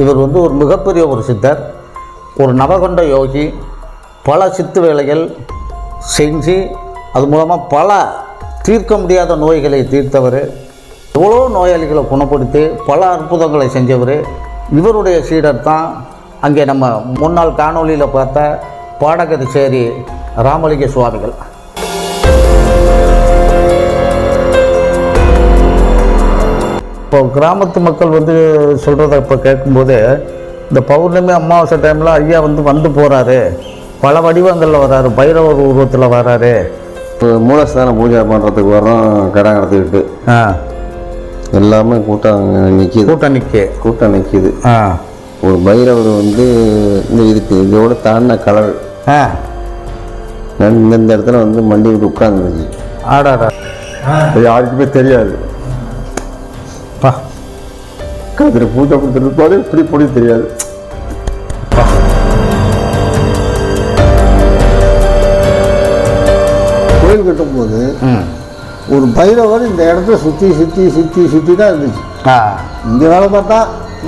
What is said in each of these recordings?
இவர் வந்து ஒரு மிகப்பெரிய ஒரு சித்தர் ஒரு நவகொண்ட யோகி பல சித்து வேலைகள் செஞ்சு அது மூலமாக பல தீர்க்க முடியாத நோய்களை தீர்த்தவர். எவ்வளோ நோயாளிகளை குணப்படுத்தி பல அற்புதங்களை செஞ்சவர். இவருடைய சீடர் தான் அங்கே நம்ம முன்னாள் காணொளியில் பார்த்த பாடகரிசேரி ராமலிங்க சுவாமிகள். இப்போ கிராமத்து மக்கள் வந்து சொல்கிறத இப்போ கேட்கும்போது இந்த பௌர்ணமி அமாவாசை டைமில் ஐயா வந்து வந்து போகிறாரு பல வடிவங்களில் வராரு. பைரவர் உருவத்தில் வராரு. இப்போ மூலஸ்தானம் பூஜை பண்ணுறதுக்கு வரோம் கடை நடத்திக்கிட்டு ஆ. எல்லாமே கூட்டம் நிற்கிது கூட்டம் நிற்க கூட்டம் நிற்கிது ஆ. ஒரு பைரவர் வந்து இந்த இதுக்கு இதோட தாண்டின கலர். ஆ. இந்த இடத்துல வந்து மண்டி விட்டு உட்காந்துருச்சு ஆடாடா. யாருக்குமே தெரியாது. அதில் பூஜை கொடுத்துட்டு போது இப்படி பொடி தெரியாது. கோயில் கட்டும்போது ஒரு பைரவர் இந்த இடத்துல சுற்றி சுற்றி சுற்றி சுற்றி தான் இருந்துச்சு இங்கே வேலை பார்த்தா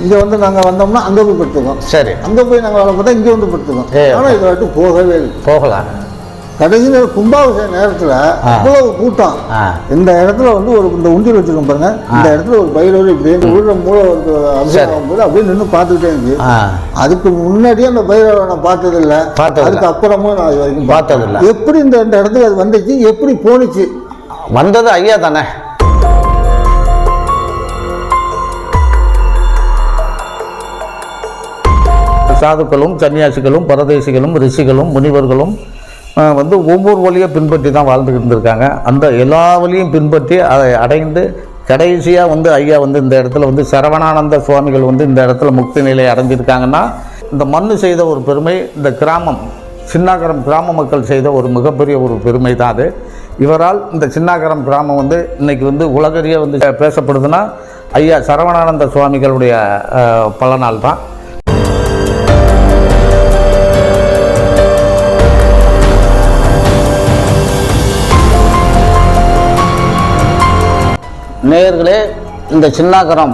இங்கே வந்து நாங்கள் வந்தோம்னா அங்கே போய் படுத்துக்கோம் சரி. அங்கே போய் நாங்கள் வேலை பார்த்தா இங்கே வந்து படுத்துக்கோம். ஆனால் இதை விட்டு போகவே இல்லை. போகலாம் கடைசி நேரம் கும்பாபிஷேக நேரத்தில் அவ்வளவு கூட்டம். இந்த இடத்துல வந்து ஒரு இந்த உண்டியல் வச்சிருக்கோம் பாருங்க. இந்த இடத்துல ஒரு பைரவர் இப்படி இந்த உள்ள மூளை ஒரு அபிஷேகம் ஆகும்போது அப்படியே நின்று பார்த்துக்கிட்டே இருந்துச்சு அதுக்கு முன்னாடியே அந்த பைரவரை நான் பார்த்தது இல்லை பார்த்ததில்ல. அதுக்கு அப்புறமும் நான் இது வரைக்கும் பார்த்ததில்ல. எப்படி இந்த இந்த இடத்துக்கு அது வந்துச்சு? எப்படி போணுச்சு? வந்தது ஐயா தானே. சாதுக்களும் சன்னியாசிகளும் பரதேசிகளும் ரிஷிகளும் முனிவர்களும் வந்து ஒவ்வொரு வழியை பின்பற்றி தான் வாழ்ந்துக்கிட்டு இருந்திருக்காங்க. அந்த எல்லா வழியும் பின்பற்றி அதை அடைந்து கடைசியாக வந்து ஐயா வந்து இந்த இடத்துல வந்து சரவணானந்த சுவாமிகள் வந்து இந்த இடத்துல முக்தி நிலை அடைஞ்சிருக்காங்கன்னா இந்த மண்ணு செய்த ஒரு பெருமை இந்த கிராமம் சின்னாகரம் கிராம மக்கள் செய்த ஒரு மிகப்பெரிய ஒரு பெருமை தான் அது. இவரால் இந்த சின்னாகரம் கிராமம் வந்து இன்றைக்கி வந்து உலகறிய வந்து பேசப்படுதுன்னா ஐயா சரவணானந்த சுவாமிகளுடைய பலனால் தான். நேயர்களே இந்த சின்னாகரம்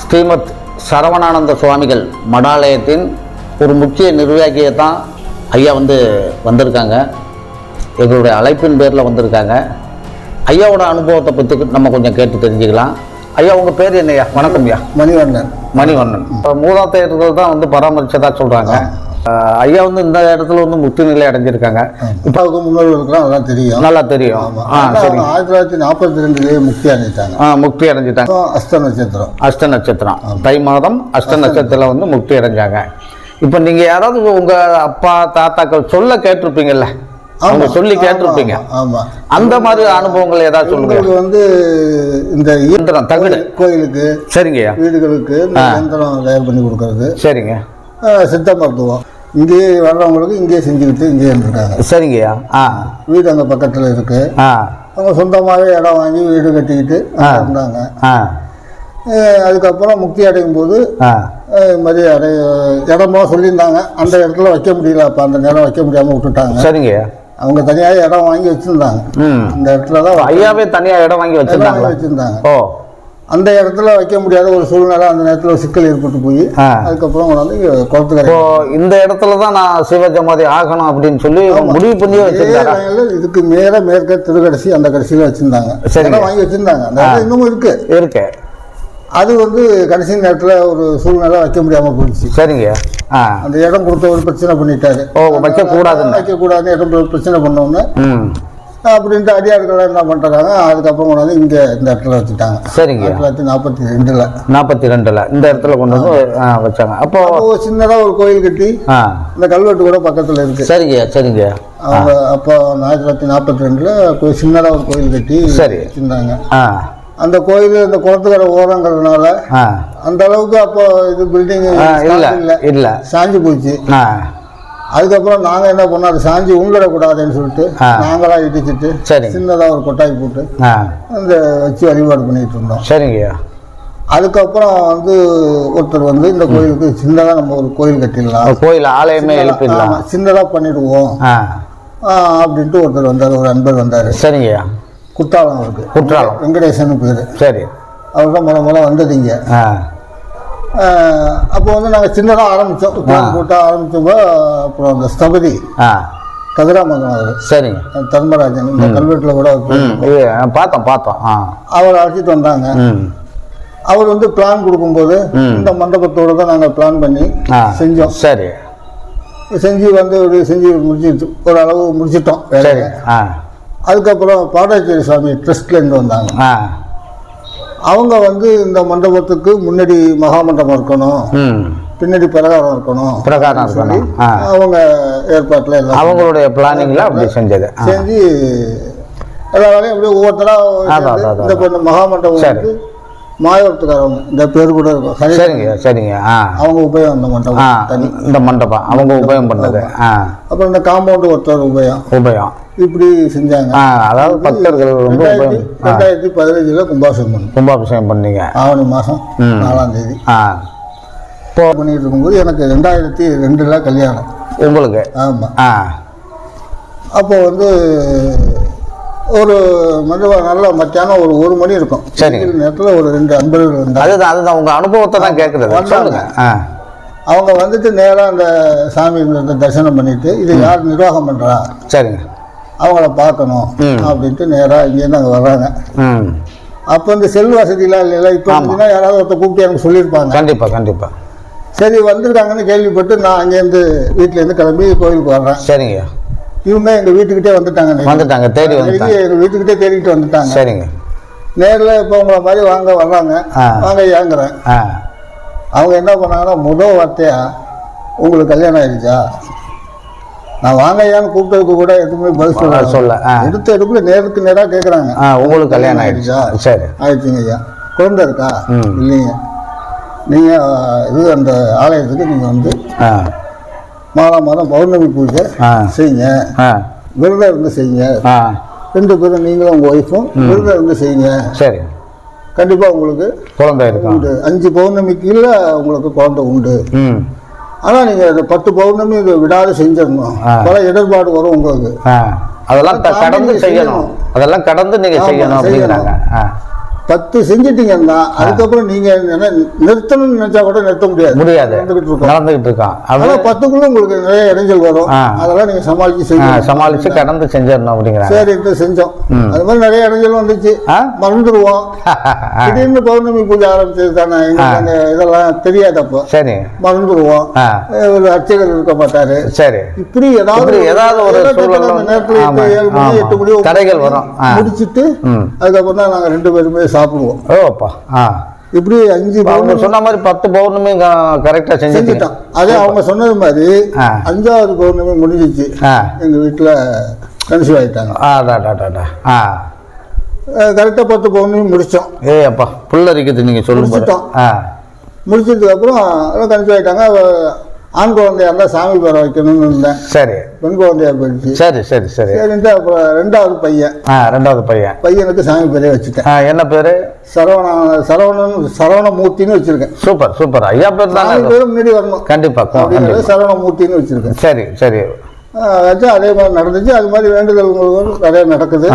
ஸ்ரீமத் சரவணானந்த சுவாமிகள் மடாலயத்தின் ஒரு முக்கிய நிர்வாகியை தான் ஐயா வந்து வந்திருக்காங்க. எங்களுடைய அழைப்பின் பேரில் வந்திருக்காங்க. ஐயாவோட அனுபவத்தை பற்றி நம்ம கொஞ்சம் கேட்டு தெரிஞ்சுக்கலாம். ஐயா உங்கள் பேர் என்னய்யா? வணக்கம் ஐயா. மணிவண்ணன். மணிவண்ணன். இப்போ மூதாதையர்கள் தான் வந்து பராமரிச்சதா சொல்கிறாங்க ஐயா வந்து இந்த இடத்துல வந்து முக்தி நிலை அடைஞ்சிருக்காங்க இப்பாவுக்கு முன்னோர்களுக்குலாம் அதெல்லாம் தெரியும். நல்லா தெரியும். ஆயிரத்தி தொள்ளாயிரத்தி நாற்பத்தி ரெண்டுலேயே முக்தி அடைஞ்சிட்டாங்க. ஆ முக்தி அடைஞ்சிட்டாங்க. அஸ்த நட்சத்திரம். அஷ்ட நட்சத்திரம். தை மாதம் அஷ்ட நட்சத்திரம் வந்து முக்தி அடைஞ்சாங்க. இப்போ நீங்க யாராவது உங்க அப்பா தாத்தாக்கள் சொல்ல கேட்டிருப்பீங்கல்ல? அவங்க சொல்லி கேட்டிருப்பீங்க. அந்த மாதிரி அனுபவங்கள் ஏதாவது சொல்லுங்க. வந்து இந்த இயந்திரம் தகுடு. கோயிலுக்கு சரிங்கய்யா. வீடுகளுக்கு இயந்திரம் தயார் பண்ணி கொடுக்கறது. சரிங்க. சித்த மருத்துவம். இங்கேயே வர்றவங்களுக்கு இங்கேயே செஞ்சுக்கிட்டு இங்கேயே இருந்திருக்காங்க சரிங்கய்யா. ஆ. வீடு அங்கே பக்கத்தில் இருக்கு. ஆ. அவங்க சொந்தமாகவே இடம் வாங்கி வீடு கட்டிக்கிட்டு இருந்தாங்க. அதுக்கப்புறம் முக்தி அடையும் போது அஹ், மாதிரி இடமா சொல்லியிருந்தாங்க. அந்த இடத்துல வைக்க முடியல. அப்போ அந்த நேரம் வைக்க முடியாமல் விட்டுட்டாங்க. சரிங்கய்யா. அவங்க தனியாக இடம் வாங்கி வச்சுருந்தாங்க. ம். அந்த இடத்துல தான் ஐயாவே தனியா இடம் வாங்கி வச்சிருந்தாங்களா? வச்சுருந்தாங்க. ஓ. அந்த இடத்துல வைக்க முடியாத ஒரு சூழ்நிலை அந்த நேரத்தில் சிக்கல் ஏற்பட்டு போய். அதுக்கப்புறம் கொண்டாந்து இங்க குளத்துக்கரை இப்போ இந்த இடத்துல தான் நான் சிவஜமாதி ஆகணும் அப்படின்னு சொல்லி முடிவு இதே லைன்ல இதுக்கு மேல மேற்க திருக்கடைசி அந்த கடைசியில வச்சிருந்தாங்க. இடம் வாங்கி வச்சிருந்தாங்க. அந்த இன்னமும் இருக்கு. இருக்கு. அது வந்து கடைசி நேரத்துல ஒரு சூழ்நிலை வைக்க முடியாம போயிடுச்சு. சரிங்க. அந்த இடம் கொடுத்த ஒரு பிரச்சனை பண்ணிட்டாரு. ஓ, வைக்க கூடாதுன்னு. வைக்க கூடாதுன்னு இடம் ஒரு பிரச்சனை பண்ணோன்னு அப்படின்ட்டு அடியார்கள் என்ன பண்றாங்க? அதுக்கப்புறம் கொண்டாந்து இங்க இந்த இடத்துல வச்சுட்டாங்க. சரிங்க ஆயிரத்தி நாற்பத்தி ரெண்டுல. நாற்பத்தி ரெண்டுல. இந்த இடத்துல கொண்டு வந்து வச்சாங்க. அப்போ அப்போ ஒரு கோயில் கட்டி இந்த கல்வெட்டு கூட பக்கத்துல இருக்கு. சரிங்க சரிங்க அவங்க அப்போ ஆயிரத்தி தொள்ளாயிரத்தி நாற்பத்தி ரெண்டுல கோ- சின்னதா ஒரு கோயில் கட்டி சரி. வச்சிருந்தாங்க. அந்த கோயில் இந்த குளத்துக்கரை ஓரங்கிறதுனால அந்த அளவுக்கு அப்போ இது பில்டிங் இல்ல இல்ல. சாஞ்சு போச்சு. அதுக்கப்புறம் நாங்க என்ன பண்ணோம்? அது சாஞ்சு உள்விடக்கூடாதுன்னு சொல்லிட்டு ஆ. நாங்களா இடிச்சிட்டு சரி. சின்னதா ஒரு கொட்டாய் போட்டு அந்த வச்சு வழிபாடு பண்ணிட்டு இருந்தோம். சரிங்க அதுக்கப்புறம் வந்து ஒருத்தர் வந்து இந்த கோயிலுக்கு சின்னதா நம்ம ஒரு கோயில் கட்டிடலாம். கோயில் ஆலயமே எழுப்பிடலாம். ஆமா, சின்னதா பண்ணிடுவோம். அப்படின்ட்டு ஒருத்தர் வந்தார் ஒரு அன்பர் வந்தார். சரிங்க குற்றாலம் அவருக்கு. குற்றாலம். வெங்கடேசன் பேர். சரி. அவர் தான் முத முத வந்தது இங்க. ஆ. அப்போ வந்து நாங்கள் சின்னதாக ஆரம்பித்தோம் கோயில் போட்டு ஆரம்பித்தப்போ அப்புறம் அந்த ஸ்தபதி. ஆ. கதிராமகன் அவர். சரிங்க. தர்மராஜன் இந்த கல்வெட்டில் கூட பார்த்தோம் பார்த்தோம். அவர் அழைச்சிட்டு வந்தாங்க. அவர் வந்து பிளான் கொடுக்கும்போது. இந்த மண்டபத்தோட தான் நாங்கள் பிளான் பண்ணி செஞ்சோம். சரி. செஞ்சு வந்து ஒரு செஞ்சு முடிச்சிட்டு ஒரு அளவு முடிச்சிட்டோம் அதுக்கப்புறம் பாடாச்சேரி சுவாமி ட்ரஸ்ட்லேருந்து வந்தாங்க. அவங்க வந்து இந்த மண்டபத்துக்கு முன்னாடி மகாமண்டபம் இருக்கணும். பின்னாடி பிரகாரம் இருக்கணும். பிரகாரம் இருக்கணும். அவங்க ஏற்பாட்டில் எல்லாம் அவங்களுடைய பிளானிங்கில் அப்படி செஞ்சது. செஞ்சு வேலையும் அப்படியே ஒவ்வொருத்தரா அதான், சேர்ந்து அதான், இந்த மகாமண்டபம். வந்து மாயவரத்துக்காரவங்க. இந்த பேர் கூட இருக்கும் சரிங்க சரிங்க. ஆ. அவங்க உபயம் அந்த ஆ மண்டபம் தனி. இந்த மண்டபம். அவங்க உபயம் பண்ணது. ஆ. அப்புறம் இந்த காம்பவுண்டு ஒருத்தர் உபயம். உபயம். இப்படி செஞ்சாங்க. அதாவது பக்தர்கள் வந்து ரெண்டாயிரத்தி பதினஞ்சில் கும்பாபிஷேகம் பண்ணோம். கும்பாபிஷேகம் பண்ணீங்க. ஆவணி மாதம். நாலாம் தேதி. ஆ. இப்போ பண்ணிட்டு இருக்கும்போது எனக்கு ரெண்டாயிரத்தி ரெண்டுல கல்யாணம். உங்களுக்கு? ஆமாம் ஆ. அப்போ வந்து ஒரு மண்டபம் நல்ல மத்தியானம் ஒரு ஒரு மணி இருக்கும். சரி. நேரத்தில் ஒரு ரெண்டு அன்பர்கள் வந்தாங்க. அதுதான் அதுதான். உங்க அனுபவத்தை தான் கேட்குறது. சொல்லுங்க. அவங்க வந்துட்டு நேராக அந்த சாமி தரிசனம் பண்ணிட்டு இது யார் நிர்வாகம் பண்ணுறா சரிங்க. அவங்கள பார்க்கணும். அப்படின்ட்டு நேராக இங்கேருந்து அங்கே வர்றாங்க. அப்போ இந்த செல் வசதிலாம் இல்லைல்ல? இப்போ இருந்துச்சுன்னா யாராவது ஒருத்தர் கூப்பிட்டு எனக்கு சொல்லியிருப்பாங்க. கண்டிப்பா கண்டிப்பா. சரி வந்திருக்காங்கன்னு கேள்விப்பட்டு நான் அங்கேருந்து வீட்டிலேருந்து கிளம்பி கோயிலுக்கு வர்றேன். சரிங்க. இவங்க எங்கள் வீட்டுக்கிட்டே வந்துட்டாங்க. வந்துட்டாங்க தேடி வந்துட்டாங்க. எங்கள் வீட்டுக்கிட்டே தேடிட்டு வந்துட்டாங்க. சரிங்க. நேரில் இப்போ உங்களை மாதிரி வாங்க வர்றாங்க. வாங்க ஏங்குறேன் அவங்க என்ன பண்ணாங்கன்னா முதல் வார்த்தையா உங்களுக்கு கல்யாணம் ஆயிடுச்சா? நான் வாங்க ஏன்னு கூப்பிட்டதுக்கு கூட எதுவுமே பதில் சொல்ல, சொல்ல. எடுத்த எடுப்புல நேருக்கு நேராக கேட்குறாங்க உங்களுக்கு கல்யாணம் ஆயிடுச்சா. சரி. ஆயிடுச்சுங்க ஐயா. குழந்தை இருக்கா. இல்லைங்க. நீங்கள் இது அந்த ஆலயத்துக்கு நீங்கள் வந்து மாதம் மாதம் பௌர்ணமி பூஜை. செய்யுங்க. விரதம் இருந்து செய்யுங்க. ரெண்டு பேரும் நீங்களும் உங்கள் ஒய்ஃபும் விரதம் இருந்து செய்யுங்க. சரி. கண்டிப்பாக உங்களுக்கு குழந்தை உண்டு. அஞ்சு பௌர்ணமிக்கு இல்லை உங்களுக்கு குழந்தை உண்டு. ஆனால் நீங்கள் பத்து பௌர்ணமி இதை விடாது செஞ்சிடணும். பல இடர்பாடு வரும் உங்களுக்கு. அதெல்லாம் கடந்து செய்யணும். அதெல்லாம் கடந்து நீங்க ஆமா, செய்யணும் அப்படிங்கிறாங்க. பத்து செஞ்சிட்டீங்கன்னா அதுக்கப்புறம் நீங்கள் என்ன நிறுத்தணும்னு நினச்சா கூட நிறுத்த முடியாது. முடியாது. நடந்துகிட்டு இருக்கான். அது ஆனால் பத்துக்குள்ள உங்களுக்கு நிறைய இடைஞ்சல் வரும். அதெல்லாம் நீங்கள் சமாளித்து ஆ, செய்யணும் சமாளிச்சு கடந்து செஞ்சிடணும் அப்படிங்கிறாங்க. சரின்ட்டு செஞ்சோம். ம். அது மாதிரி நிறைய இடைஞ்சல் வந்துச்சு? மறந்துடுவோம். திடீர்னு பௌர்ணமி பூஜை ஆரம்பிச்சது தானே? எங்களுக்கு இதெல்லாம் தெரியாது அப்போ. சரி. மறந்துடுவோம். ஒரு அர்ச்சகர் இருக்க மாட்டாரு. சரி. இப்படி ஏதாவது ஏதாவது ஒரு நேரத்துல எட்டு, மணி. எட்டு மணி தடைகள் வரும். முடிச்சிட்டு அதுக்கப்புறம் தான் நாங்க ரெண்டு பேருமே சாப்பிடுவோம். ஓப்பா ஆ. இப்படி அஞ்சு அவங்க சொன்ன மாதிரி பத்து பௌர்ணமி கரெக்டாக செஞ்சுட்டோம். அதே அவங்க சொன்னது மாதிரி. அஞ்சாவது பௌர்ணமி முடிஞ்சிச்சு. ஆ. எங்க வீட்டுல கன்சீவ் ஆயிட்டாங்க. ஆ டா டா டா டா. ஆ. கரெக்டாக பத்து பௌர்ணமி முடிச்சோம் ஏய் அப்பா புல்லரிக்குது நீங்கள் சொல்லும் போது முடிச்சிட்டோம். ஆ. முடிச்சதுக்கு அப்புறம் கன்சீவ் ஆயிட்டாங்க. அவ ஆண் குழந்தையா இருந்தா சாமி பேரை வைக்கணும்னு இருந்தேன். சரி. பெண் குழந்தையா போயிடுச்சு. சரி சரி சரி. சரின்ட்டு அப்புறம் ரெண்டாவது பையன். ஆ ரெண்டாவது பையன். பையனுக்கு சாமி பேரே வச்சுட்டேன். ஆ என்ன பேரு? சரவண சரவணன் சரவணமூர்த்தின்னு வச்சிருக்கேன். Super super. ஐயா பேர் தானே? பேரும் முன்னாடி வரணும். கண்டிப்பா கோ- அப்படிங்கிறது கண்டிப்பா. சரவணமூர்த்தின்னு வச்சிருக்கேன். சரி சரி. வச்சு அதே மாதிரி நடந்துச்சு. அது மாதிரி வேண்டுதல்கள் நிறைய நடக்குது.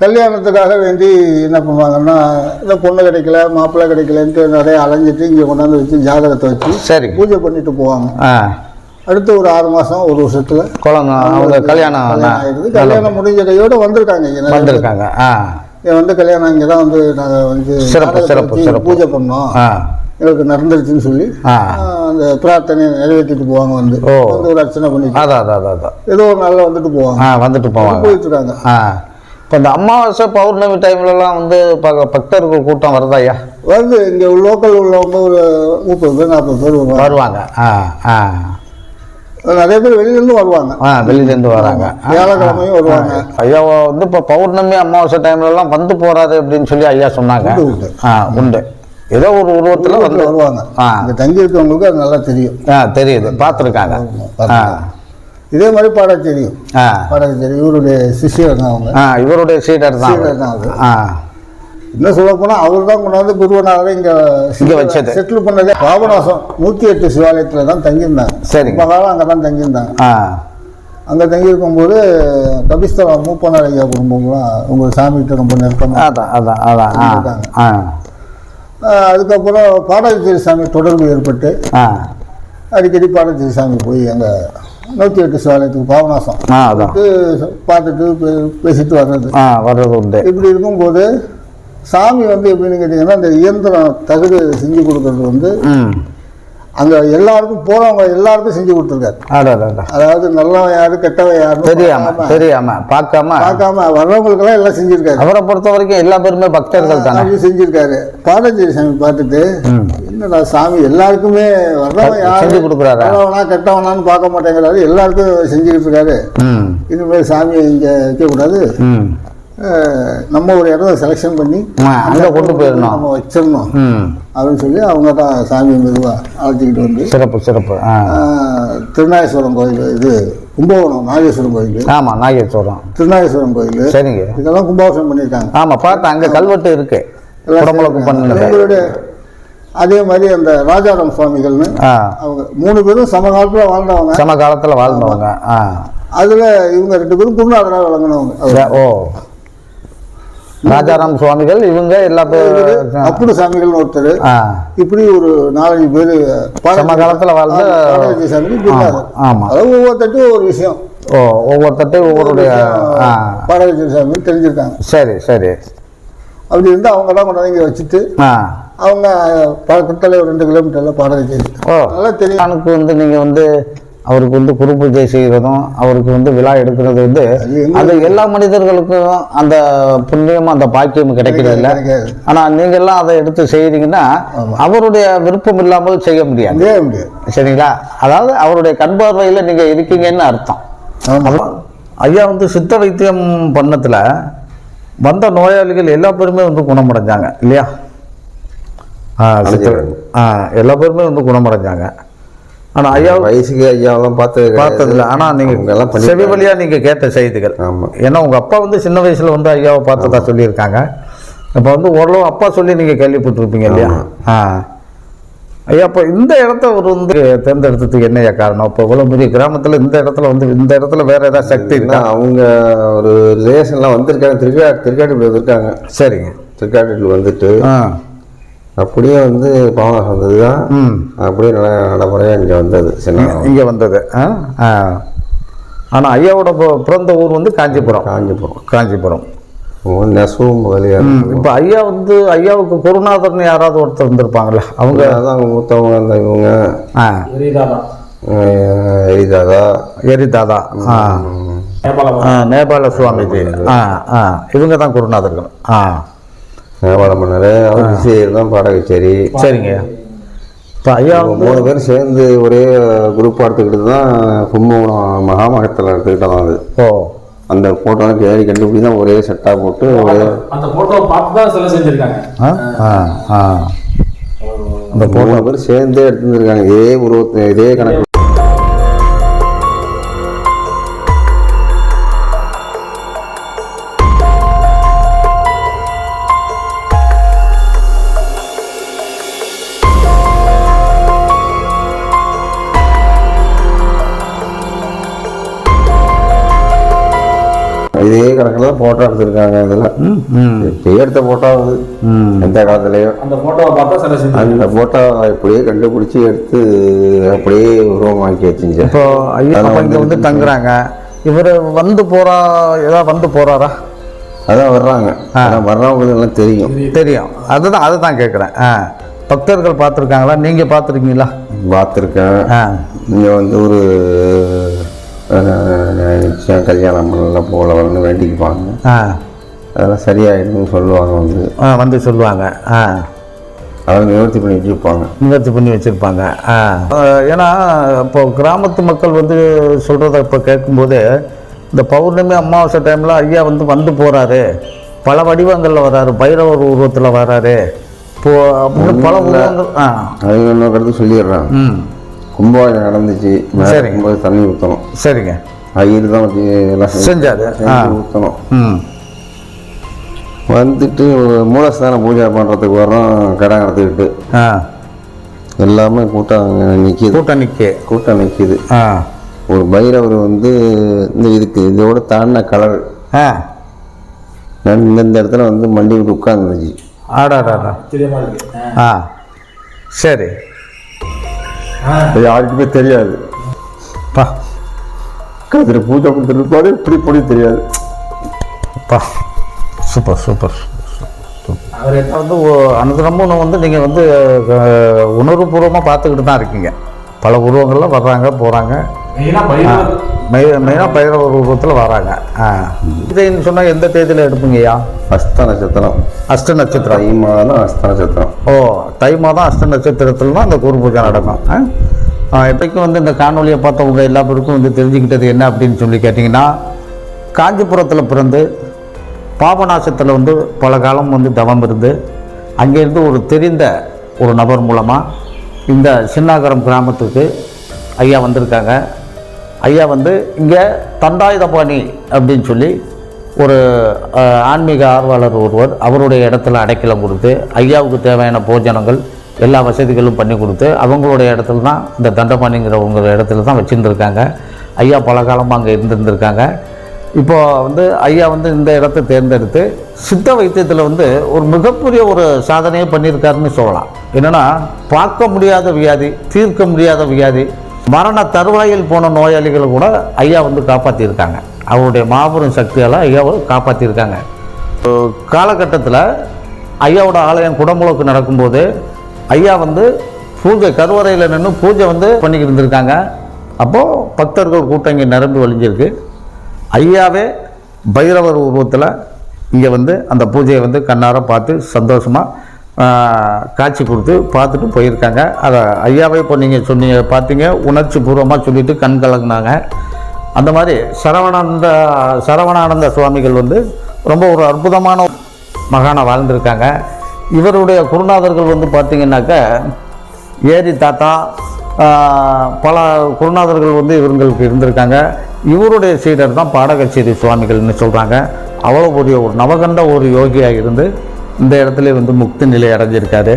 கல்யாணத்துக்காக வேண்டி என்ன பண்ணுவாங்கன்னா இந்த பொண்ணு கிடைக்கல மாப்பிள்ளை கிடைக்கலன்ட்டு நிறைய அலைஞ்சிட்டு இங்கே கொண்டாந்து வச்சு ஜாதகத்தை வச்சு சரி. பூஜை பண்ணிட்டு போவாங்க. அடுத்து ஒரு ஆறு மாசம் ஒரு வருஷத்துல குழந்தை அவங்க கல்யாணம் ஆயிடுது. கல்யாணம் முடிஞ்ச கையோட வந்திருக்காங்க. வந்திருக்காங்க. வந்து கல்யாணம் இங்கே தான் வந்து நாங்கள் வந்து சிறப்பு, சிறப்பு. பூஜை பண்ணோம். எங்களுக்கு நடந்துருச்சுன்னு சொல்லி அந்த பிரார்த்தனையை நிறைவேற்றிட்டு போவாங்க வந்து. வந்து ஒரு அர்ச்சனை பண்ணிட்டு அதான் அதான் அதான் ஏதோ ஒரு நாளில் வந்துட்டு போவாங்க. வந்துட்டு போவாங்க. போயிட்டு இருக்காங்க. இப்போ இந்த அமாவாசை பௌர்ணமி டைம்லலாம் வந்து பக்தர்கள் கூட்டம் வருதா ஐயா? வந்து இங்கே லோக்கல் உள்ளவங்க ஒரு முப்பது பேர் நாற்பது பேர் வருவாங்க. ஆ ஆ. நிறைய பேர் வெளியிலேருந்து வருவாங்க. ஆ வெளியிலேருந்து வராங்க. வியாழக்கிழமையும் வருவாங்க. ஐயா வந்து இப்போ பௌர்ணமி அமாவாசை டைம்லலாம் வந்து போறாரு அப்படின்னு சொல்லி ஐயா சொன்னாங்க. உண்டு. ஆ உண்டு. ஏதோ ஒரு உருவத்தில் வந்து வருவாங்க. ஆ. இங்கே தங்கி இருக்கவங்களுக்கு அது நல்லா தெரியும். ஆ தெரியுது. பார்த்துருக்காங்க. ஆ. இதே மாதிரி பாடச்சேரியும் ஆ. பாடச்சேரி இவருடைய சிஷியர் தான் அவங்க. இவருடைய சீடர் தான் சீடர் தான் அவர். ஆ. இன்னும் சொல்ல போனால் அவர் தான் கொண்டாந்து குருவனாக இங்கே இங்க வச்சது. செட்டில் பண்ணதே பாபநாசம் நூற்றி எட்டு சிவாலயத்தில் தான் தங்கியிருந்தாங்க சரிங்க. ரொம்ப காலம் அங்கே தான் தங்கியிருந்தாங்க ஆ. அங்கே தங்கியிருக்கும்போது கபிஸ்தவா மூப்பனார் ஐயா குடும்பம்லாம் உங்கள் சாமிகிட்ட ரொம்ப நெருக்கமாக அதான் அதான் அதான். அதுக்கப்புறம் பாடகச்சேரி சாமி தொடர்பு ஏற்பட்டு அடிக்கடி பாடகச்சேரி சாமி போய் அங்கே நூற்றி எட்டு சிவாலயத்துக்கு பாவநாசம் ஆ அதான். பார்த்துட்டு பேசிட்டு வர்றது. ஆ வர்றது உண்டு. இப்படி இருக்கும்போது சாமி வந்து எப்படின்னு கேட்டிங்கன்னா இந்த இயந்திரம் தகுடு செஞ்சு கொடுக்கறது வந்து அங்கே எல்லாருக்கும் போகிறவங்க எல்லாருக்கும் செஞ்சு கொடுத்துருக்காரு. அதாவது நல்லவன் யாரு கெட்டவன் யாருன்னு தெரியாம தெரியாம பார்க்காம. பார்க்காம வர்றவங்களுக்கெல்லாம் எல்லாம் செஞ்சிருக்காரு. அவரை பொறுத்த வரைக்கும் எல்லா பேருமே பக்தர்கள் தானே? செஞ்சிருக்காரு. பாடஞ்சேரி சாமி பார்த்துட்டு. என்னடா சாமி எல்லாருக்குமே வர்றவன் யாரு? செஞ்சு கொடுக்குறாரா? நல்லவனா கெட்டவனான்னு பார்க்க மாட்டேங்கிறாரு. எல்லாருக்கும் ம். இனிமேல் சாமியை இங்கே வைக்கக்கூடாது. நம்ம ஒரு இடத்த செலெக்ஷன் பண்ணி அங்க கொண்டு போயிடணும். நம்ம வச்சிடணும். அப்படின்னு சொல்லி அவங்க தான் சாமியை மெதுவாக அழைச்சிக்கிட்டு வந்து சிறப்பு சிறப்பு. திருநாகேஸ்வரம் கோயில் இது கும்பகோணம் நாகேஸ்வரம் கோயில். ஆமாம் நாகேஸ்வரம். திருநாகேஸ்வரம் கோயில். சரிங்க. இதெல்லாம் கும்பாபிஷேகம் பண்ணியிருக்காங்க. ஆமாம் பார்த்தேன் அங்கே கல்வெட்டு இருக்கு. குடமுழக்கு பண்ணது இவங்களுடைய அதே மாதிரி அந்த ராஜாராம் சுவாமிகள்னு அவங்க மூணு பேரும் சம காலத்தில் வாழ்ந்தவங்க. சம காலத்தில் வாழ்ந்தவங்க அதில் இவங்க ரெண்டு பேரும் குருநாதராக விளங்கினவங்க ஓ. ராஜாராம் சுவாமிகள் இவங்க எல்லா பேரும் அப்புடு சாமிகள்னு ஒருத்தர். இப்படி ஒரு நாலஞ்சு பேர் சம காலத்துல வாழ்ந்த சாமி இருந்தாரு ஆமா. அதாவது ஒவ்வொருத்தட்டும் ஒரு விஷயம். ஓ ஒவ்வொருத்தட்டையும் ஒவ்வொருடைய பாடகி சாமி தெரிஞ்சிருக்காங்க. சரி சரி. அப்படி இருந்து அவங்க தான் கொண்டாந்து இங்கே வச்சுட்டு அவங்க பக்கத்தில் ஒரு ரெண்டு கிலோமீட்டரில் பாடகி ஓ. நல்லா தெரியும். எனக்கு வந்து நீங்கள் வந்து அவருக்கு வந்து குரு பூஜை செய்கிறதும் அவருக்கு வந்து விழா எடுக்கிறது வந்து அது எல்லா மனிதர்களுக்கும் அந்த புண்ணியமும் அந்த பாக்கியமும் கிடைக்கிறது இல்லை. ஆனால் நீங்கள் எல்லாம் அதை எடுத்து செய்கிறீங்கன்னா. அவருடைய விருப்பம் இல்லாமல் செய்ய முடியாது. சரிங்களா? அதாவது அவருடைய கண் பார்வையில் நீங்கள் இருக்கீங்கன்னு அர்த்தம். ஐயா வந்து சித்த வைத்தியம் பண்ணத்தில் வந்த நோயாளிகள் எல்லா பேருமே வந்து குணமடைஞ்சாங்க இல்லையா? எல்லா பேருமே வந்து குணமடைஞ்சாங்க. ஆனால் ஐயா வயசுக்கு ஐயாவெல்லாம் பார்த்தது கிடையாது. பார்த்ததில்ல. ஆனால் எல்லாம் நீங்கள் செவி வழியா நீங்கள் கேட்ட செய்திகள். ஆமா. ஏன்னா உங்கள் அப்பா வந்து சின்ன வயசில் வந்து ஐயாவை பார்த்ததா சொல்லியிருக்காங்க. இப்போ வந்து ஓரளவு அப்பா சொல்லி நீங்கள் கேள்விப்பட்டிருப்பீங்க இல்லையா? ஆ. ஐயா அப்போ இந்த இடத்த ஒரு வந்து தேர்ந்தெடுத்ததுக்கு என்னையா காரணம்? இப்போ இவ்வளோ பெரிய கிராமத்தில் இந்த இடத்துல வந்து இந்த இடத்துல வேற ஏதாவது சக்தி இருக்கா? அவங்க ஒரு ரிலேஷன்லாம் வந்திருக்காங்க. திருக்கா திருக்காட்டுப்பள்ளி வந்திருக்காங்க. சரிங்க. திருக்காட்டுப்பள்ளி வந்துட்டு ஆ. அப்படியே வந்து பாவம் வந்தது தான் அப்படியே நட நடைமுறையாக இங்கே வந்தது சின்ன இங்கே வந்தது. ஆனால் ஐயாவோட பிறந்த ஊர் வந்து காஞ்சிபுரம். காஞ்சிபுரம். காஞ்சிபுரம். நெசவும் முதலியார் இப்போ ஐயா வந்து ஐயாவுக்கு குருநாதர்னு யாராவது ஒருத்தர் இருந்திருப்பாங்கல்ல அவங்க? அதான் மூத்தவங்க அந்த இவங்க. எரிதாதா. எரிதாதா. நேபாள சுவாமிஜி. ஆ ஆ. இவங்க தான் குருநாதர்கள். ஆ. நேபாள மன்னர் அவர் தான் பாட கச்சேரி சரிங்க. இப்போ ஐயா மூணு பேரும் சேர்ந்து ஒரே குரூப் எடுத்துக்கிட்டு தான் கும்பகோணம் மகாமகத்தில் எடுத்துக்கிட்டோம் அது. ஓ. அந்த ஃபோட்டோலாம் தேடி கண்டுபிடி தான் ஒரே செட்டாக போட்டு ஒரே அந்த போட்டோ பார்த்து தான் சிலை செஞ்சிருக்காங்க. ஆ? ஆ அந்த போட்டோ மூணு பேர் சேர்ந்தே எடுத்துருக்காங்க இதே உருவத்தை இதே கணக்கு. கணக்கில் தான் ஃபோட்டோ எடுத்திருக்காங்க இதில். ம். ம் இப்போ எடுத்த ஃபோட்டோ அது. எந்த காலத்துலேயோ. அந்த போட்டோவை பார்த்தா சிலை அந்த ஃபோட்டோ அப்படியே கண்டுபிடிச்சி எடுத்து அப்படியே உருவமாக்கி வச்சுங்க. இப்போ இங்கே வந்து தங்குறாங்க. இவர் வந்து போறா ஏதாவது வந்து போறாரா? அதான் வர்றாங்க. அதான் வர்றவங்களுக்கு எல்லாம் தெரியும். தெரியும். அதுதான் அதுதான் கேட்குறேன். ஆ. பக்தர்கள் பார்த்துருக்காங்களா? நீங்கள் பார்த்துருக்கீங்களா? பார்த்துருக்கேன். இங்கே வந்து ஒரு நிச்சயம் கல்யாணம் பண்ணலாம் போல வந்து வேண்டிக்குவாங்க. ஆ. அதெல்லாம் சரியாயிடும்னு சொல்லுவாங்க வந்து. ஆ வந்து சொல்லுவாங்க. ஆ. அதை நிவர்த்தி பண்ணி வச்சுருப்பாங்க. நிவர்த்தி பண்ணி வச்சுருப்பாங்க. ஆ. ஏன்னா இப்போ கிராமத்து மக்கள் வந்து சொல்கிறத இப்போ கேட்கும்போது இந்த பௌர்ணமி அமாவாசை டைமில் ஐயா வந்து வந்து போகிறாரு பல வடிவங்களில் வராரு. பைரவர் உருவத்தில் வராரு. இப்போ அப்படின்னு பல உருவங்கள் ஆ. அது இன்னொரு சொல்லிடுறாங்க. ம். கும்பாபிஷேகம் நடந்துச்சு. சரி. கும்பாபிஷேகம் தண்ணி ஊற்றணும் சரிங்க. ஐயர் தான் வச்சு எல்லாம் செஞ்சு- செஞ்சாரு. ஊற்றணும் ம். வந்துட்டு மூலஸ்தானம் பூஜை பண்ணுறதுக்கு வரோம் கடை நடத்திக்கிட்டு. ஆ. எல்லாமே கூட்டம் நிற்கிது கூட்டணிக்கு கூட்டம் நிற்கிது ஆ. ஒரு பைரவர் வந்து இந்த இதுக்கு இதோட தாண்டின கலர். இந்த இடத்துல வந்து மண்டி விட்டு உட்காந்துருந்துச்சு ஆச்சரியமா இருக்கு. ஆ. சரி. யாருக்குமே தெரியாது. பா. கதிர பூஜை கொடுத்துருப்பாரு இப்படி பொடி தெரியாது. பா. சூப்பர் சூப்பர் அவரு வந்து அனுதினமும் வந்து நீங்கள் வந்து உணர்வுபூர்வமாக பார்த்துக்கிட்டு தான் இருக்கீங்க. பல உருவங்கள்ல வர்றாங்க போகிறாங்க மெயினாக பயிர உருவத்தில் வராங்க. இதைன்னு சொன்னால் எந்த தேதியில் எடுப்பீங்கய்யா? அஸ்த நட்சத்திரம். அஷ்ட நட்சத்திரம். தை மாதம் அஸ்த நட்சத்திரம். ஓ தை மாதம் அஷ்ட நட்சத்திரத்தில் தான் இந்த குரு பூஜை நடக்கும் இப்போக்கும் வந்து இந்த காணொலியை பார்த்தவங்க எல்லா பேருக்கும் வந்து தெரிஞ்சுக்கிட்டது என்ன அப்படின்னு சொல்லி கேட்டிங்கன்னா காஞ்சிபுரத்தில் பிறந்து பாபநாசத்தில் வந்து பல காலம் வந்து தவம் இருந்து அங்கேருந்து ஒரு தெரிந்த ஒரு நபர் மூலமாக இந்த சின்னாகரம் கிராமத்துக்கு ஐயா வந்திருக்காங்க. ஐயா வந்து இங்கே தண்டாயுதபாணி அப்படின்னு சொல்லி ஒரு ஆன்மீக ஆர்வலர் ஒருவர் அவருடைய இடத்துல அடைக்கலம் கொடுத்து ஐயாவுக்கு தேவையான போஜனங்கள் எல்லா வசதிகளும் பண்ணி கொடுத்து அவங்களுடைய இடத்துல தான் இந்த தண்டபாணிங்கிறவங்க இடத்துல தான் வச்சுருந்துருக்காங்க. ஐயா பல காலமாக அங்கே இருந்திருந்திருக்காங்க. இப்போது வந்து ஐயா வந்து இந்த இடத்தை தேர்ந்தெடுத்து சித்த வைத்தியத்தில் வந்து ஒரு மிகப்பெரிய ஒரு சாதனையை பண்ணியிருக்காருன்னு சொல்லலாம். என்னென்னா பார்க்க முடியாத வியாதி தீர்க்க முடியாத வியாதி மரண தருவாயில் போன நோயாளிகளை கூட ஐயா வந்து காப்பாற்றியிருக்காங்க அவருடைய மாபெரும் சக்தியால் ஐயாவை காப்பாற்றியிருக்காங்க காலகட்டத்தில் ஐயாவோட ஆலயம் குடமுழுக்கு நடக்கும்போது ஐயா வந்து பூஜை கருவறையில் நின்று பூஜை வந்து பண்ணிக்கிட்டு இருந்திருக்காங்க. அப்போது பக்தர்கள் கூட்டம் இங்கே நிரம்பி வழிஞ்சிருக்கு ஐயாவே பைரவர் உருவத்தில் இங்கே வந்து அந்த பூஜையை வந்து கண்ணார பார்த்து சந்தோஷமாக காட்சி கொடுத்து பார்த்துட்டு போயிருக்காங்க. அதை ஐயாவே இப்போ நீங்கள் சொன்னீங்க பார்த்தீங்க உணர்ச்சி பூர்வமாக சொல்லிவிட்டு கண் கலங்கினாங்க அந்த மாதிரி சரவணானந்த சரவணானந்த சுவாமிகள் வந்து ரொம்ப ஒரு அற்புதமான மகானை வாழ்ந்திருக்காங்க. இவருடைய குருநாதர்கள் வந்து பார்த்தீங்கன்னாக்க ஏரி தாத்தா பல குருநாதர்கள் வந்து இவங்களுக்கு இருந்திருக்காங்க. இவருடைய சீடர் தான் பாடகச்சேரி சுவாமிகள்னு சொல்கிறாங்க அவ்வளோ பெரிய ஒரு நவகண்ட ஒரு யோகியாக இருந்து இந்த இடத்துல வந்து முக்தி நிலை அடைஞ்சிருக்காரு.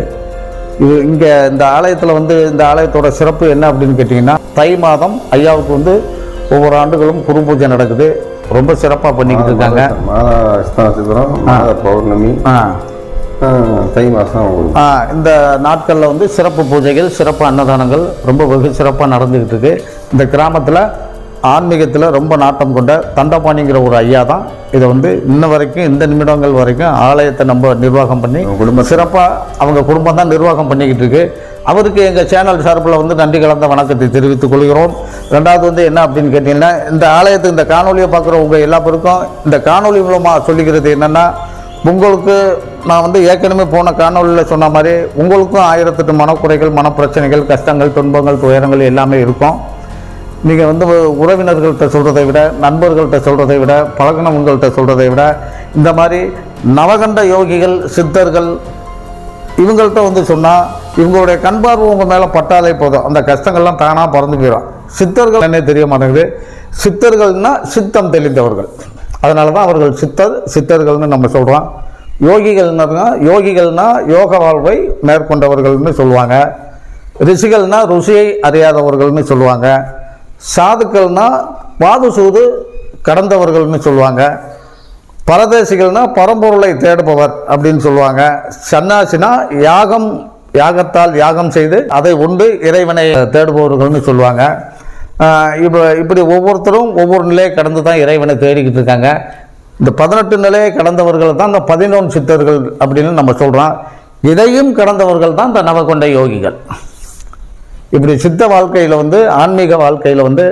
இது இங்கே இந்த ஆலயத்தில் வந்து இந்த ஆலயத்தோட சிறப்பு என்ன அப்படின்னு கேட்டிங்கன்னா தை மாதம் ஐயாவுக்கு வந்து ஒவ்வொரு ஆண்டுகளும் குரு பூஜை நடக்குது. ரொம்ப சிறப்பாக பண்ணிக்கிட்டு இருக்காங்க. பௌர்ணமி. தை மாதம் ஆ, இந்த நாட்களில் வந்து சிறப்பு பூஜைகள் சிறப்பு அன்னதானங்கள் ரொம்ப வெகு சிறப்பாக நடந்துக்கிட்டு இருக்கு. இந்த கிராமத்தில் ஆன்மீகத்தில் ரொம்ப நாட்டம் கொண்ட தண்டபாணிங்கிற ஒரு ஐயா தான் இதை வந்து இன்ன வரைக்கும் இந்த நிமிடங்கள் வரைக்கும் ஆலயத்தை நம்ம நிர்வாகம் பண்ணி குடும்ப சிறப்பாக அவங்க குடும்பம் தான் நிர்வாகம் பண்ணிக்கிட்டு இருக்கு. அவருக்கு எங்கள் சேனல் சார்பில் வந்து நன்றி கலந்த வணக்கத்தை தெரிவித்துக் கொள்கிறோம். ரெண்டாவது வந்து என்ன அப்படின்னு கேட்டிங்கன்னா இந்த ஆலயத்துக்கு இந்த காணொலியை பார்க்குறவங்க எல்லா பேருக்கும் இந்த காணொலி மூலமாக சொல்லிக்கிறது என்னென்னா உங்களுக்கு நான் வந்து ஏற்கனவே போன காணொலியில் சொன்ன மாதிரி உங்களுக்கும் ஆயிரத்தெட்டு மனக்குறைகள் மனப்பிரச்சனைகள் கஷ்டங்கள் துன்பங்கள் துயரங்கள் எல்லாமே இருக்கும். நீங்கள் வந்து உறவினர்கள்ட்ட சொல்கிறதை விட நண்பர்கள்ட்ட சொல்கிறதை விட பழகினவங்கள்ட்ட சொல்கிறதை விட இந்த மாதிரி நவகண்ட யோகிகள் சித்தர்கள் இவங்கள்ட்ட வந்து சொன்னால் இவங்களுடைய கண் பார்வை உங்கள் மேலே பட்டாலே போதும். அந்த கஷ்டங்கள்லாம் தானாக பறந்து போயிடும். சித்தர்கள் என்னே தெரிய மாட்டேங்குது. சித்தர்கள்னால் சித்தம் தெளிந்தவர்கள். அதனால தான் அவர்கள் சித்தர் சித்தர்கள்னு நம்ம சொல்கிறோம் யோகிகள்னா யோகிகள்னால் யோக வாழ்வை மேற்கொண்டவர்கள்னு சொல்லுவாங்க. ரிஷிகள்னால் ருசியை அறியாதவர்கள்னு சொல்லுவாங்க. சாதுக்கள்னால் வாது சூது கடந்தவர்கள்னு சொல்லுவாங்க. பரதேசிகள்னா பரம்பொருளை தேடுபவர் அப்படின்னு சொல்லுவாங்க. சன்னாசினா யாகம் யாகத்தால் யாகம் செய்து அதை உண்டு இறைவனை தேடுபவர்கள்னு சொல்லுவாங்க. இப்போ இப்படி ஒவ்வொருத்தரும் ஒவ்வொரு நிலையை கடந்து தான் இறைவனை தேடிக்கிட்டு இருக்காங்க. இந்த பதினெட்டு நிலையை கடந்தவர்கள் தான் இந்த பதினொன்று சித்தர்கள் அப்படின்னு நம்ம சொல்கிறோம் இதையும் கடந்தவர்கள் தான் இந்த நவகொண்ட யோகிகள். இப்படி சித்த வாழ்க்கையில் வந்து ஆன்மீக வாழ்க்கையில் வந்து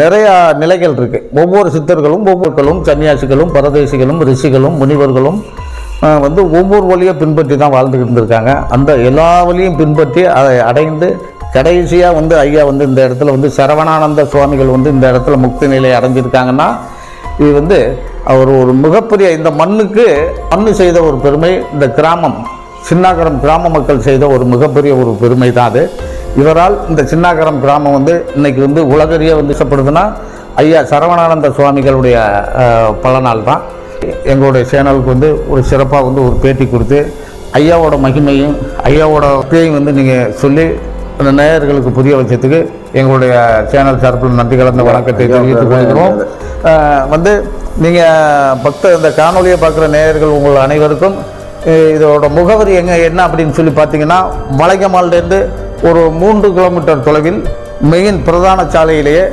நிறையா நிலைகள் இருக்குது ஒவ்வொரு சித்தர்களும் ஒவ்வொருக்களும் சன்னியாசிகளும் பரதேசிகளும் ரிஷிகளும் முனிவர்களும் வந்து ஒவ்வொரு வழியை பின்பற்றி தான் வாழ்ந்துக்கிட்டு இருந்திருக்காங்க. அந்த எல்லா வழியும் பின்பற்றி அதை அடைந்து கடைசியாக வந்து ஐயா வந்து இந்த இடத்துல வந்து சரவணானந்த சுவாமிகள் வந்து இந்த இடத்துல முக்தி நிலை அடைஞ்சிருக்காங்கன்னா இது வந்து அவர் ஒரு மிகப்பெரிய இந்த மண்ணுக்கு மண்ணு செய்த ஒரு பெருமை இந்த கிராமம் சின்னாகரம் கிராம மக்கள் செய்த ஒரு மிகப்பெரிய ஒரு பெருமை தான் அது. இவரால் இந்த சின்னாகரம் கிராமம் வந்து இன்னைக்கு வந்து உலகறிய வந்து இசப்படுதுன்னா ஐயா சரவணானந்த சுவாமிகளுடைய பலனால் தான். எங்களுடைய சேனலுக்கு வந்து ஒரு சிறப்பாக வந்து ஒரு பேட்டி கொடுத்து ஐயாவோட மகிமையும் ஐயாவோட பேயும் வந்து நீங்கள் சொல்லி அந்த நேயர்களுக்கு புரிய வச்சதுக்கு எங்களுடைய சேனல் சார்பில் நன்றி கலந்த வணக்கத்தை தெரிவித்துக் கொள்கிறோம். வந்து நீங்கள் பக்த இந்த காணொலியை பார்க்குற நேயர்கள் உங்கள் அனைவருக்கும் இதோட முகவரி எங்கே என்ன அப்படின்னு சொல்லி பார்த்தீங்கன்னா மலையமால்லேருந்து ஒரு மூன்று கிலோமீட்டர் தொலைவில் மெயின் பிரதான சாலையிலேயே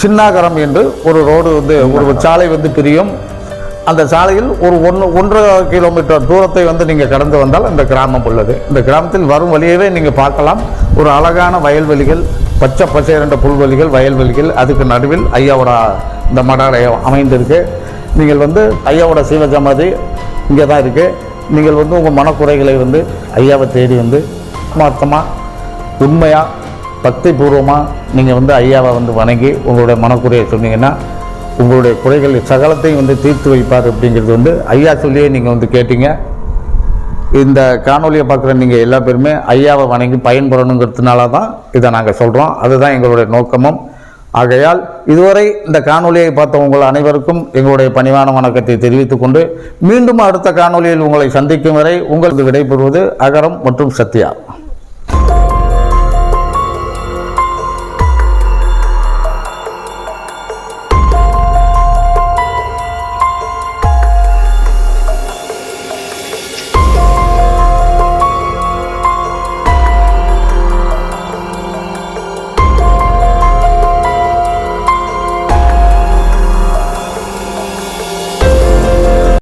சின்னாகரம் என்று ஒரு ரோடு வந்து ஒரு சாலை வந்து பிரியும். அந்த சாலையில் ஒரு ஒன்று ஒன்றரை கிலோமீட்டர் தூரத்தை வந்து நீங்கள் கடந்து வந்தால் இந்த கிராமம் உள்ளது. இந்த கிராமத்தில் வரும் வழியவே நீங்கள் பார்க்கலாம். ஒரு அழகான வயல்வெளிகள் பச்சை பசைரண்ட புல்வெளிகள் வயல்வெளிகள் அதுக்கு நடுவில் ஐயாவோட இந்த மடாலயம் அமைந்திருக்கு. நீங்கள் வந்து ஐயாவோட சிவசமாதி இங்கே தான் இருக்குது நீங்கள் வந்து உங்கள் மனக்குறைகளை வந்து ஐயாவை தேடி வந்து ஆத்மார்த்தமாக உண்மையாக பக்தி பூர்வமாக நீங்கள் வந்து ஐயாவை வந்து வணங்கி உங்களுடைய மனக்குறையை சொன்னீங்கன்னா உங்களுடைய குறைகள் சகலத்தையும் வந்து தீர்த்து வைப்பார் அப்படிங்கிறது வந்து ஐயா சொல்லியே நீங்கள் வந்து கேட்டீங்க. இந்த காணொலியை பார்க்குற நீங்கள் எல்லா பேருமே ஐயாவை வணங்கி பயன்பெறணுங்கிறதுனால தான் இதை நாங்கள் சொல்கிறோம். அதுதான் எங்களுடைய நோக்கமும். ஆகையால் இதுவரை இந்த காணொலியை பார்த்த உங்கள் அனைவருக்கும் எங்களுடைய பணிவான வணக்கத்தை தெரிவித்துக் கொண்டு மீண்டும் அடுத்த காணொலியில் உங்களை சந்திக்கும் வரை உங்களுக்கு விடைபெறுவது அகரம் மற்றும் சத்யா.